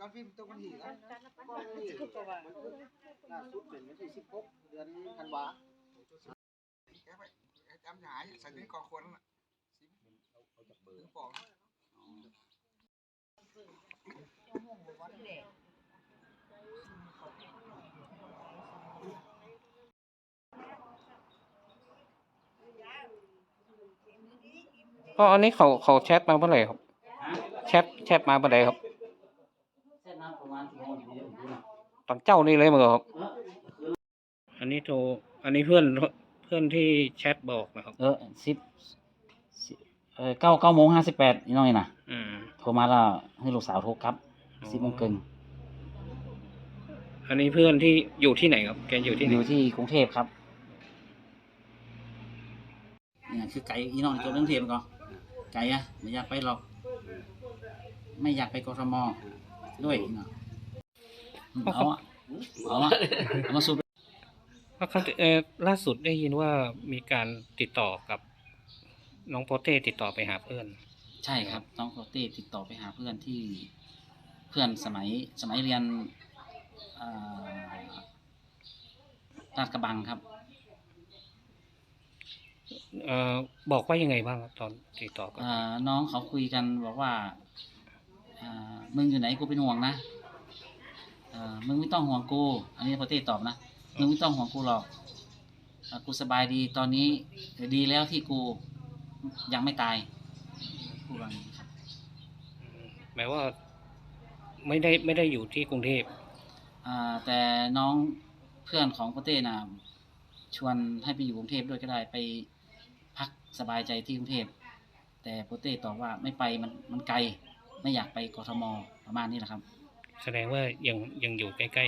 การฟิล์มตัวกันหีแล้วล่าสุดเป็นวันที่16เดือนธันวาแกไปจำหายใส่ในกอควรนั่นน่ะถึงปอกก็อันนี้เขาเขาแชทมาเมื่อไหร่ครับ แชทแชทมาเมื่อไหร่ครับ เส้นน้ำประมาณกี่โมงกี่โมง กี่โมงตอนเจ้านี่เลยมั้งครับ อันนี้โทร อันนี้เพื่อนเพื่อนที่แชทบอกนะครับ เออสิบสิบเออเก้าเก้าโมงห้าสิบแปดนี่น้อยนะอืม โทรมาแล้วให้ลูกสาวโทรครับสิบโมงครึ่งอันนี้เพื่อนที่อยู่ที่ไหนครับ แกอยู่ที่ไหน อยู่ที่กรุงเทพครับเนี่ยคือไก่อีน้อยตัวกรุงเทพก่อนไก่อะไม่อยากไปหรอก ไม่อยากไปกทมด้วยเนาะ เอาอะเอาอะเอามาสูบแล้วเขาเออล่าสุดได้ยินว่ามีการติดต่อกับ น้องโปเต้ติดต่อไปหาเพื่อน ใช่ครับ น้องโคเต้ติดต่อไปหาเพื่อนที่เพื่อนสมัยสมัยเรียนอ่าลาดกระบังครับเอ่อบอกว่ายังไงบ้างครับตอนติดต่อกับอ่าน้องเขาคุยกันบอกว่าอ่ามึงอยู่ไหนกูเป็นห่วงนะอ่า มึงไม่ต้องห่วงกู อันนี้โคเต้ตอบนะ มึงไม่ต้องห่วงกูหรอกอ่ากูสบายดีตอนนี้ดีแล้วที่กูยังไม่ตายพูดว่าอย่างนี้ครับ หมายว่าไม่ได้ไม่ได้อยู่ที่กรุงเทพอ่าแต่น้องเพื่อนของโปเต้น่ะชวนให้ไปอยู่กรุงเทพด้วยก็ได้ไปพักสบายใจที่กรุงเทพแต่โปเต้ตอบว่าไม่ไปมันมันไกล ไม่อยากไปกทมประมาณนี้แหละครับ แสดงว่ายังยังอยู่ใกล้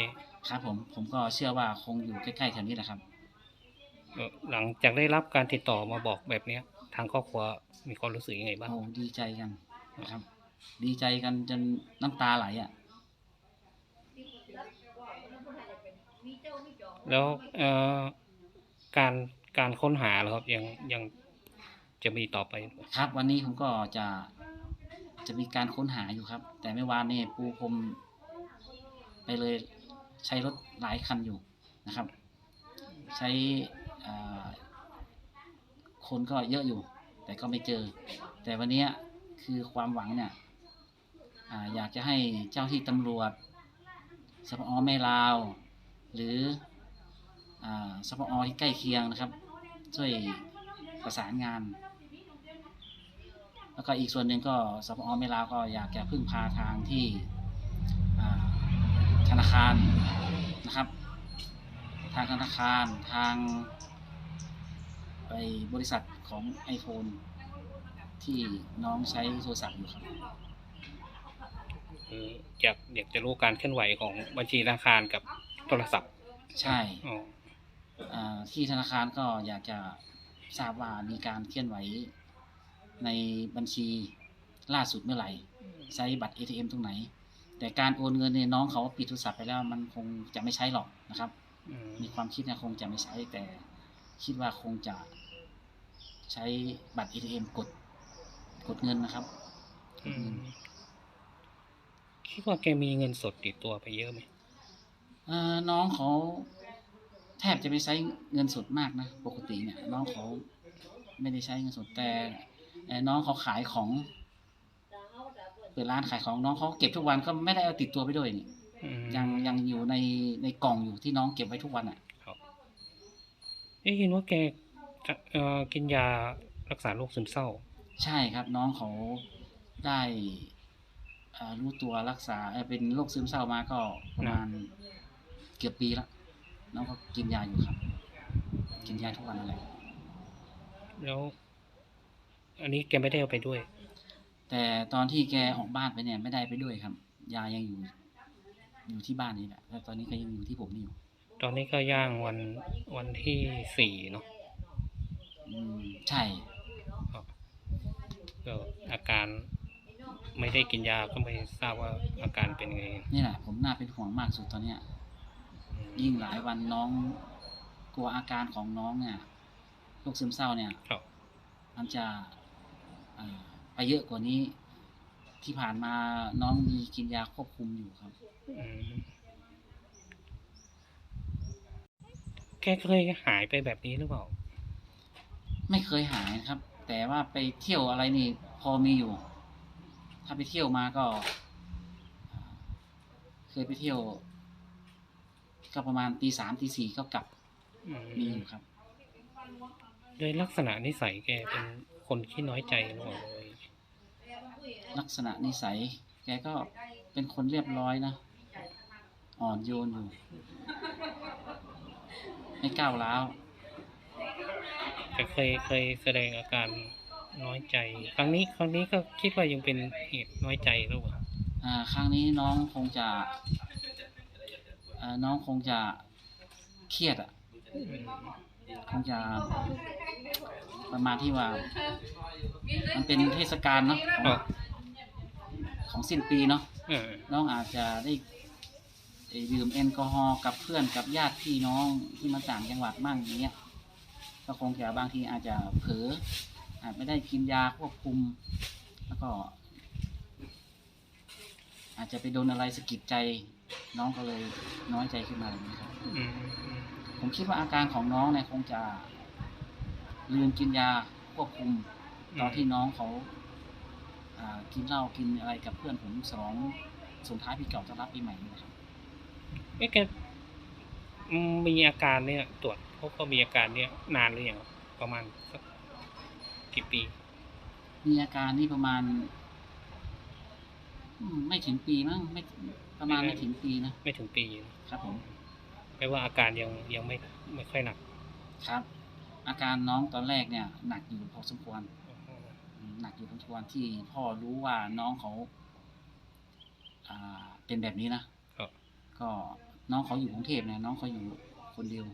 ครับผมผมก็เชื่อว่าคงอยู่ใกล้ๆแถวนี้แหละครับ ๆเอ่อหลังจากได้รับการติดต่อมาบอกแบบเนี้ย ทางครอบครัวมีความรู้สึกยังไงบ้าง โอ้ดีใจกันนะครับ ดีใจกันจนน้ำตาไหลอะ แล้วเอ่อการการค้นหาเหรอครับยังยังจะมีต่อไปไหมครับ วันนี้ผมก็จะจะมีการค้นหาอยู่ครับ แต่ไม่วานนี่ปูพรม ไปเลยใช้รถหลายคันอยู่นะครับ ใช้คนก็เยอะอยู่ แต่ก็ไม่เจอ แต่วันนี้คือความหวังเนี่ยออยากจะให้เจ้าที่ตำรวจสปอแม่ลาว หรืออสปอที่ใกล้เคียงนะครับ ช่วยประสานงาน แล้วก็อีกส่วนหนึ่งก็สปอแม่ลาวก็อยากจะพึ่งพาทางที่ ธนาคารนะครับ ทางธนาคารทาง ไปบริษัทของ iPhone ที่น้องใช้โทรศัพท์อยู่ครับคืออยากอยากจะรู้การเคลื่อนไหวของบัญชีธนาคารกับโทรศัพท์ ใช่อ๋ออ่าที่ธนาคารก็อยากจะทราบว่ามีการเคลื่อนไหวในบัญชีล่าสุดเมื่อไหร่ ใช้บัตร ATM ตรงไหน แต่การโอนเงินเนี่ยน้องเขาปิดโทรศัพท์ไปแล้วมันคงจะไม่ใช้หรอกนะครับอืมมีความคิดนะคงจะไม่ใช้แต่คิดว่าคงจะใช้บัตร ATM กดกดเงินนะครับอืมคิดว่าแกมีเงินสดติดตัวไปเยอะไหมเอ่อน้องเขาแทบจะไม่ใช้เงินสดมากนะปกติเนี่ย น้องเขาไม่ได้ใช้เงินสดแต่เอ่อน้องเขาขายของเปิดร้านขายของน้องเขาเก็บทุกวันก็ไม่ได้เอาติดตัวไปด้วยนี่อืมยังยังอยู่ในในกล่องอยู่ที่น้องเก็บไว้ทุกวันอะได้ยินว่าแกจะเอ่อกินยารักษาโรคซึมเศร้า ใช่ครับน้องเขาได้เอ่อรู้ตัวรักษาเอ่อเป็นโรคซึมเศร้ามาก็ประมาณเกือบปีแล้วน้องก็กินยาอยู่ครับ กินยาทุกวันนั่นแหละแล้ว อันนี้แกไม่ได้เอาไปด้วย แต่ตอนที่แกออกบ้านไปเนี่ยไม่ได้ไปด้วยครับ ยายังอยู่อยู่ที่บ้านนี่แหละแล้วตอนนี้ก็ยังอยู่ที่ผมนี่อยู่ ตอนนี้ก็ย่างวันวันที่สี่เนาะอืมใช่ก็อาการไม่ได้กินยาก็ไม่ทราบว่าอาการเป็นไง นี่แหละ ผมน่าเป็นห่วงมากสุดตอนเนี้ยอืมยิ่งหลายวันน้อง กลัวอาการของน้องเนี่ยโรคซึมเศร้าเนี่ย ครับ มันจะอ่า ไปเยอะกว่านี้ ที่ผ่านมาน้องมีกินยาควบคุมอยู่ครับ อืมแกเคยหายไปแบบนี้หรือเปล่า ไม่เคยหายนะครับ แต่ว่าไปเที่ยวอะไรนี่ พอมีอยู่ ถ้าไปเที่ยวมาก็อ่าเคยไปเที่ยว ก็ประมาณตีสามตีสี่ก็กลับอืมมีอยู่ครับ โดยลักษณะนิสัยแกเป็นคนที่น้อยใจหรือเปล่าเลยลักษณะนิสัย แกก็เป็นคนเรียบร้อยนะ อ่อนโยนอยู่ ไม่ก้าวร้าวแต่เคยเคยแสดงอาการน้อยใจ ครั้งนี้ครั้งนี้ก็คิดว่ายังเป็นเหตุน้อยใจหรือเปล่าอ่า ครั้งนี้น้องคงจะอ่าน้องคงจะเครียดอะอืมคงจะประมาณที่ว่า มันเป็นเทศกาลเนาะของอ๋อ ของสิ้นปีเนาะเออ น้องอาจจะได้เอ่อดื่มแอลกอฮอล์กับเพื่อนกับญาติพี่น้องที่มาต่างจังหวัดมั่งอย่างเงี้ยก็คงจะบางทีอาจจะเผลออาจไม่ได้กินยาควบคุม แล้วก็ อาจจะไปโดนอะไรสะกิดใจ น้องก็เลยน้อยใจขึ้นมาแบบนี้ครับอืมผมคิดว่าอาการของน้องเนี่ยคงจะลืมกินยาควบคุม ตอนที่น้องเขาอ่า กินเหล้ากินอะไรกับเพื่อนผมสองส่งท้ายปีเก่าต้อนรับปีใหม่นี่นะครับเอ๊ะแกอืมมีอาการเนี่ย ตรวจพบว่ามีอาการเนี่ยนานหรือยังประมาณสักกี่ปี มีอาการนี่ประมาณอืมไม่ถึงปีมั้งไม่ประมาณไม่ถึงปีนะไม่ถึงปีครับผมแปลว่าอาการยังยังไม่ไม่ค่อยหนัก ครับ อาการน้องตอนแรกเนี่ย หนักอยู่พอสมควรอืม หนักอยู่พอสมควรที่พ่อรู้ว่าน้องเขาอ่าเป็นแบบนี้นะครับ ก็น้องเขาอยู่กรุงเทพเนี่ยน้องเขาอยู่คนเดียว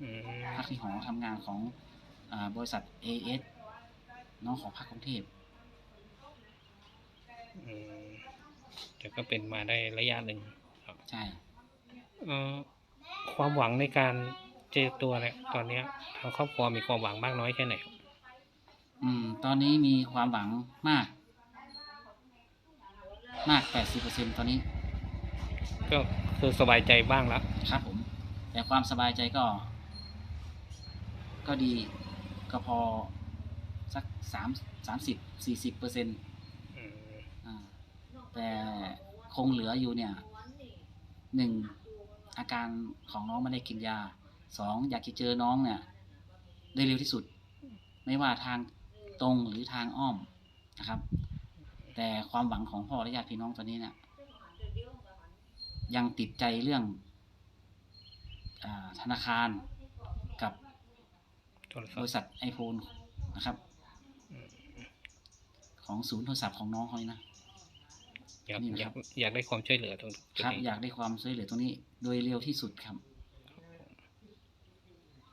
อืมพักที่หอทำงานของอาบริษัท AS น้องขอพักกรุงเทพอืมแต่ก็เป็นมาได้ระยะหนึ่งครับใช่ เอ่อความหวังในการเจอตัวเนี่ยตอนเนี้ยทางครอบครัวมีความหวังมากน้อยแค่ไหนครับ อืม ตอนนี้มีความหวังมาก มาก80%ตอนนี้ ก็คือสบายใจบ้างแล้ว ครับผม แต่ความสบายใจก็ ก็ดีก็พอสักสามสามสิบสี่สิบเปอร์เซ็นต์อืมอ่าแต่คงเหลืออยู่เนี่ยหนึ่งอาการของน้องไม่ได้กินยาสองอยากจะเจอน้องเนี่ย ได้เร็วที่สุด ไม่ว่าทาง ตรงหรือทางอ้อมนะครับ แต่ความหวังของพ่อและญาติพี่น้องตอนนี้เนี่ยยังติดใจเรื่องอาธนาคารกับโทรศับพริท์ษัทไอโฟนนะครับอืมของศูนย์โทรศัพท์ของน้องเขานี่นะอยากนี่นะอคยารักบอยากได้ความช่วยเหลือตรงจุดครับนี้อยากได้ความช่วยเหลือตรงนี้ โดยเร็วที่สุดครับ